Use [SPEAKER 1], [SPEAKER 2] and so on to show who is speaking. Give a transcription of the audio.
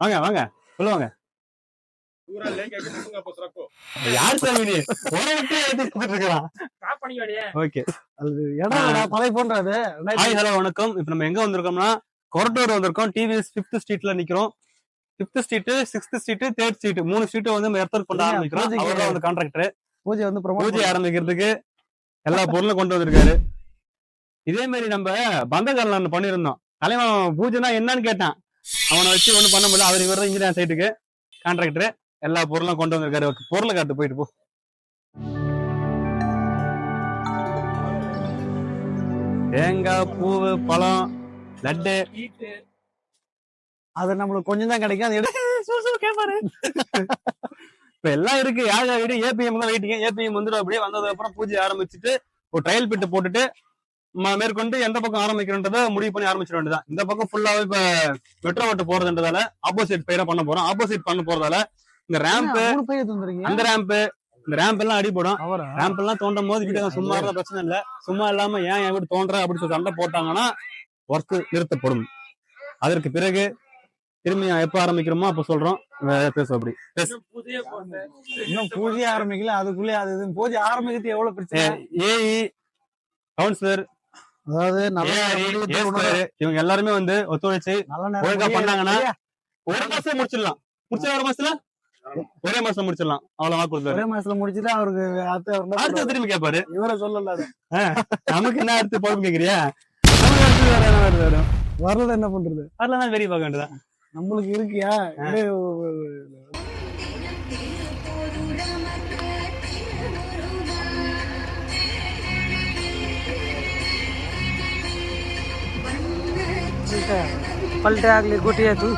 [SPEAKER 1] வாங்க வாங்க. சொல்லுவாங்க. ஓகே.
[SPEAKER 2] அது
[SPEAKER 1] போன்றது வணக்கம். இப்போ நம்ம எங்க வந்திருக்கோம்னா கொரட்டூர் வந்திருக்கோம். டிவிஎஸ் ஃபிஃப்த் ஸ்ட்ரீட்ல நிக்கிறோம். Fifth street sixth street third street மூணு ஸ்ட்ரீட் வந்து நம்ம வந்து கான்ட்ராக்டர்
[SPEAKER 2] பூஜை வந்து
[SPEAKER 1] பூஜை ஆரம்பிக்கிறதுக்கு எல்லா பொருளும் கொண்டு வந்திருக்காரு. இதே மாதிரி நம்ம பந்தகரலான் பண்ணிருந்தோம் தலைவன் பூஜைனா என்னன்னு கேட்டான். அவனை வச்சு ஒண்ணும் பண்ண முடியல. அவர் இவர் தான் இன்ஜினியர் சைட்டுக்கு கான்ட்ராக்டர் எல்லா பொருளும் கொண்டு வந்திருக்காரு. பொருளை காட்டு போயிட்டு போ. தேங்காய் பூவு பழம் லட்டு.
[SPEAKER 2] அது நம்மளுக்கு கொஞ்சம் தான் கிடைக்கும். அது எடுத்து கேட்பாரு
[SPEAKER 1] இப்ப எல்லாம் இருக்கு. யார் வீடு? ஏபிஎம் தான் வெயிட்டிங்க ஏபிஎம் வந்துடும் அப்படியே. வந்ததுக்கு அப்புறம் பூஜை ஆரம்பிச்சுட்டு ஒரு ட்ரையல் பிட்டு போட்டுட்டு மேற்கொண்டு எந்த பக்கம் ஆரம்பிக்கிறன்றத முடிவு பண்ணி ஆரம்பிச்சிட வேண்டியதான் இந்த பக்கம் ஃபுல்லாவே இப்ப மெட்ரோ வாட்டு போறதுன்றதால ஆப்போசிட் பயிரா பண்ண போறோம் ஆப்போசிட் பண்ண போறதால இந்த ரேம்ப் அந்த ரேம்ப் இந்த ரேம்ப் எல்லாம் அடிபடும் ரேம்ப் எல்லாம் தோண்டும் போது கிட்ட சும்மா இருந்தா பிரச்சனை இல்ல சும்மா இல்லாம ஏன் என் வீடு தோன்ற அப்படின்னு சொல்லி சண்டை போட்டாங்கன்னா ஒர்க் நிறுத்தப்படும் அதற்கு பிறகு திரும்பி எப்ப ஆரம்பிக்கிறோமோ அப்ப சொல்றோம் பேசும் அப்படி
[SPEAKER 2] இன்னும் பூஜையே ஆரம்பிக்கல அதுக்குள்ளே அது பூஜை ஆரம்பிக்கிறது எவ்வளவு பிரச்சனை
[SPEAKER 1] ஏஇ கவுன்சிலர்
[SPEAKER 2] அதாவது
[SPEAKER 1] இவங்க எல்லாருமே வந்து ஒத்துழைச்சு ஒழுங்கா. பண்ணாங்கன்னா ஒரு மாசம் முடிச்சிடலாம். முடிச்சா ஒரு மாசத்துல? ஒரே மாசம் முடிச்சிடலாம். அவ்வளவு வாக்கு
[SPEAKER 2] ஒரே மாசத்துல முடிச்சுட்டு அவருக்கு அடுத்த?
[SPEAKER 1] திரும்பி கேட்பாரு
[SPEAKER 2] இவரை சொல்லல.
[SPEAKER 1] நமக்கு என்ன அடுத்து பொறுப்பு கேக்குறியா?
[SPEAKER 2] வரல என்ன பண்றது?
[SPEAKER 1] அதெல்லாம் வெறி பார்க்க வேண்டியதான்
[SPEAKER 2] நம்மளுக்கு இருக்கியா?
[SPEAKER 3] पलटे आगे गोटिया तू।